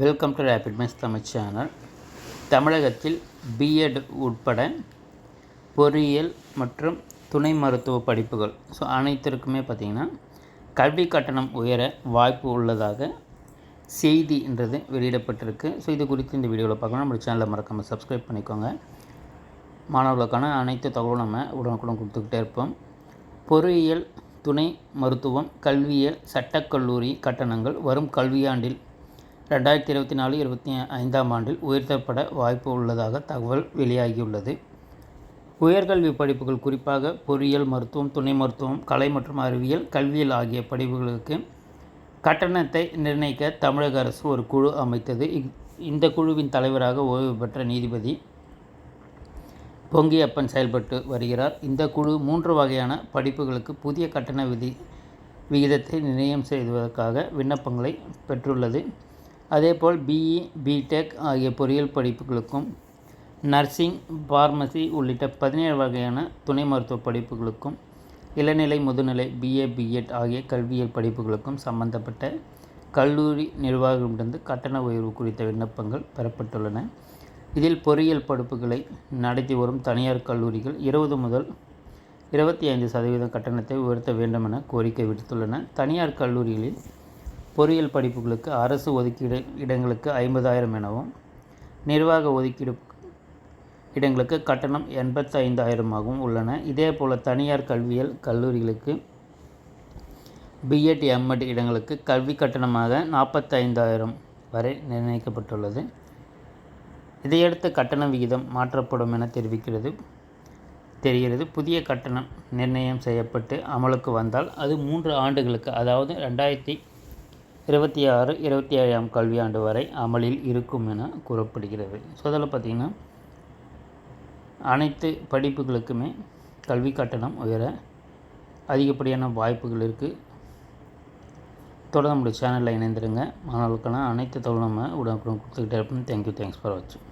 Welcome to Rapid Mice Tamil channel தமிழகத்தில் B Ed உட்பட பொறியியல் மற்றும் துணை மருத்துவ படிப்புகள். ஸோ அனைத்திற்குமே பார்த்திங்கன்னா கல்வி கட்டணம் உயர வாய்ப்பு உள்ளதாக செய்தின்றது வெளியிடப்பட்டிருக்கு. ஸோ இது குறித்து இந்த வீடியோவில் பார்க்கணும். நம்ம சேனலில் மறக்காமல் சப்ஸ்கிரைப் பண்ணிக்கோங்க. மாணவர்களுக்கான அனைத்து தகவலும் நம்ம உடனுக்குடன் கொடுத்துக்கிட்டே இருப்போம். பொறியியல் துணை மருத்துவம் கல்வியியல் சட்டக்கல்லூரி கட்டணங்கள் வரும் கல்வியாண்டில் ரெண்டாயிரத்தி இருபத்தி நாலு இருபத்தி ஐந்தாம் ஆண்டில் உயர்த்தப்பட வாய்ப்பு உள்ளதாக தகவல் வெளியாகியுள்ளது. உயர்கல்வி படிப்புகள் குறிப்பாக பொறியியல் மருத்துவம் துணை மருத்துவம் கலை மற்றும் அறிவியல் கல்வியல் ஆகிய படிப்புகளுக்கு கட்டணத்தை நிர்ணயிக்க தமிழக அரசு ஒரு குழு அமைத்தது. இந்த குழுவின் தலைவராக ஓய்வு பெற்ற நீதிபதி பொங்கியப்பன் செயல்பட்டு வருகிறார். இந்த குழு மூன்று வகையான படிப்புகளுக்கு புதிய கட்டண விதி விகிதத்தை நிர்ணயம் செய்வதற்காக விண்ணப்பங்களை பெற்றுள்ளது. அதேபோல் பிஇ பிடெக் ஆகிய பொறியியல் படிப்புகளுக்கும் நர்சிங் பார்மசி உள்ளிட்ட பதினேழு வகையான துணை மருத்துவ படிப்புகளுக்கும் இளநிலை முதுநிலை பிஏ பிஎட் ஆகிய கல்வியியல் படிப்புகளுக்கும் சம்பந்தப்பட்ட கல்லூரி நிர்வாகமிருந்து கட்டண உயர்வு குறித்த விண்ணப்பங்கள் பெறப்பட்டுள்ளன. இதில் பொறியியல் படிப்புகளை நடத்தி வரும் தனியார் கல்லூரிகள் இருபது முதல் இருபத்தி ஐந்து சதவீதம் கட்டணத்தை உயர்த்த வேண்டும் என கோரிக்கை விடுத்துள்ளன. தனியார் கல்லூரிகளில் பொறியியல் படிப்புகளுக்கு அரசு ஒதுக்கீடு இடங்களுக்கு ஐம்பதாயிரம் எனவும் நிர்வாக ஒதுக்கீடு இடங்களுக்கு கட்டணம் எண்பத்தைந்தாயிரமாகவும் உள்ளன. இதேபோல் தனியார் கல்வியியல் கல்லூரிகளுக்கு பிஎட் எம்எட் இடங்களுக்கு கல்வி கட்டணமாக நாற்பத்தைந்தாயிரம் வரை நிர்ணயிக்கப்பட்டுள்ளது. இதையடுத்து கட்டண விகிதம் மாற்றப்படும் என தெரிவிக்கிறது. தெரிகிறது. புதிய கட்டணம் நிர்ணயம் செய்யப்பட்டு அமலுக்கு வந்தால் அது மூன்று ஆண்டுகளுக்கு அதாவது ரெண்டாயிரத்தி இருபத்தி ஆறு இருபத்தி ஏழாம் கல்வியாண்டு வரை அமலில் இருக்கும் என கூறப்படுகிறது. ஸோ அதில் பார்த்திங்கன்னா அனைத்து படிப்புகளுக்குமே கல்வி கட்டணம் உயர அதிகப்படியான வாய்ப்புகள் இருக்குது தொடர்ந்து நம்முடைய சேனலில் இணைந்துருங்க. மாணவர்களுக்கான அனைத்து தகவலும் நம்ம உடனுக்குடன் கொடுத்துக்கிட்டே இருப்போம். தேங்க்யூ தேங்க்ஸ் ஃபார் வாட்சிங்